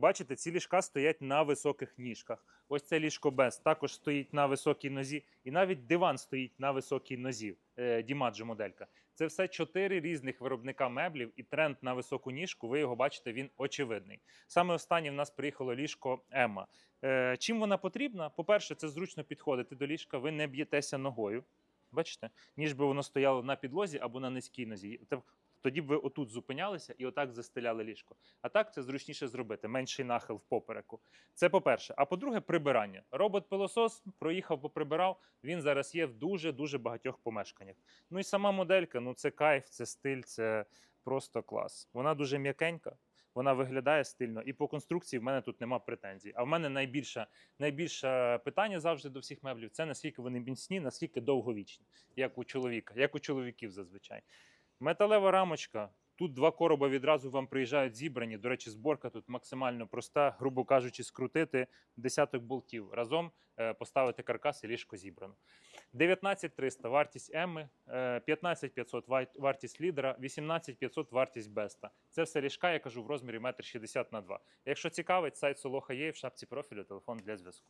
Бачите, ці ліжка стоять на високих ніжках. Ось це ліжко без також стоїть на високій нозі, і навіть диван стоїть на високій нозі. Е, Дімаджо моделька. Це все чотири різних виробника меблів, і тренд на високу ніжку. Ви його бачите, він очевидний. Саме останнє в нас приїхало ліжко Емма. Е, чим вона потрібна? По-перше, це зручно підходити до ліжка, ви не б'єтеся ногою. Бачите, ніж би воно стояло на підлозі або на низькій нозі. Тоді б ви отут зупинялися і отак застеляли ліжко. А так це зручніше зробити, менший нахил в попереку. Це по-перше. А по-друге, прибирання. Робот-пилосос проїхав, поприбирав. Він зараз є в дуже дуже багатьох помешканнях. Ну і сама моделька, ну це кайф, це стиль, це просто клас. Вона дуже м'якенька. Вона виглядає стильно, і по конструкції в мене тут нема претензій. А в мене найбільше, найбільше питання завжди до всіх меблів це наскільки вони міцні, наскільки довговічні, як у чоловіка, як у чоловіків зазвичай. Металева рамочка. Тут два короба відразу вам приїжджають зібрані. До речі, зборка тут максимально проста, грубо кажучи, скрутити десяток болтів разом, е, поставити каркас і ліжко зібрано. 19 300 вартість Емми, е, 15 500 вай- вартість лідера, 18 500 вартість Беста. Це все ліжка, я кажу, в розмірі 1,60 на 2. Якщо цікавить, сайт Солоха є в шапці профілю, телефон для зв'язку.